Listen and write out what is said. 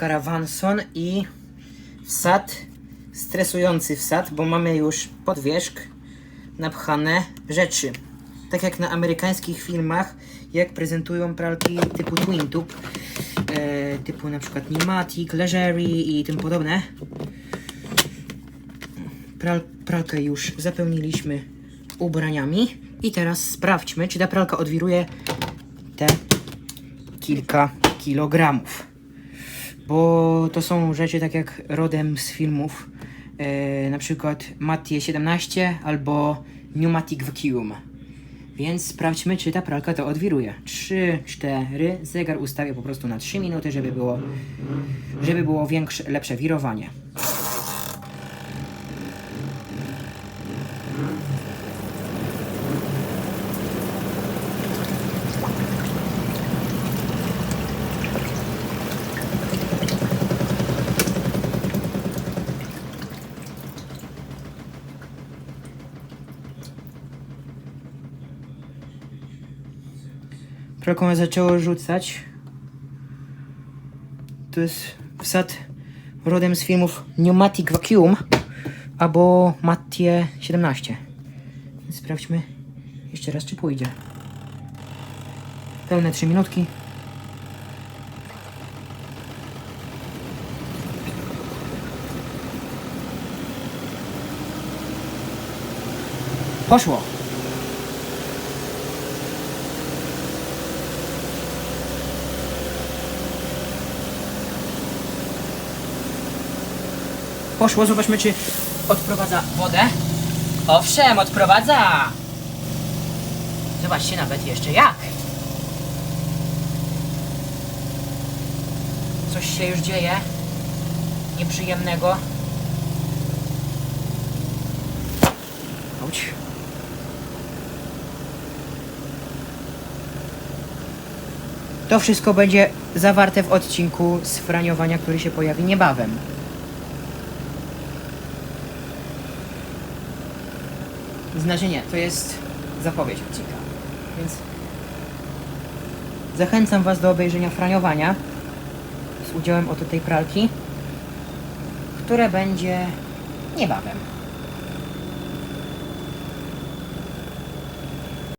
karawanson i wsad, stresujący wsad, bo mamy już pod wierzch napchane rzeczy. Tak jak na amerykańskich filmach, jak prezentują pralki typu Twin Tube, e, typu na przykład Pneumatic, Leisure i tym podobne. Pral, pralkę już zapełniliśmy ubraniami i teraz sprawdźmy, czy ta pralka odwiruje te kilka kilogramów. Bo to są rzeczy tak jak rodem z filmów, e, na przykład Mattie 17 albo Pneumatic Vacuum. Więc sprawdźmy, czy ta pralka to odwiruje. 3, 4, zegar ustawię po prostu na 3 minuty, żeby było, żeby było większe, lepsze wirowanie. Pralką zaczęło rzucać. To jest wsad rodem z filmów Pneumatic Vacuum albo Mattie 17. Więc sprawdźmy jeszcze raz, czy pójdzie. Pełne 3 minutki. Poszło. Poszło, zobaczmy czy odprowadza wodę. Owszem, odprowadza! Zobaczcie nawet jeszcze jak. Coś się już dzieje. Nieprzyjemnego. Auć. To wszystko będzie zawarte w odcinku z franiowania, który się pojawi niebawem. Znaczy nie, to jest zapowiedź odcinka. Więc zachęcam Was do obejrzenia franiowania z udziałem oto tej pralki, które będzie niebawem.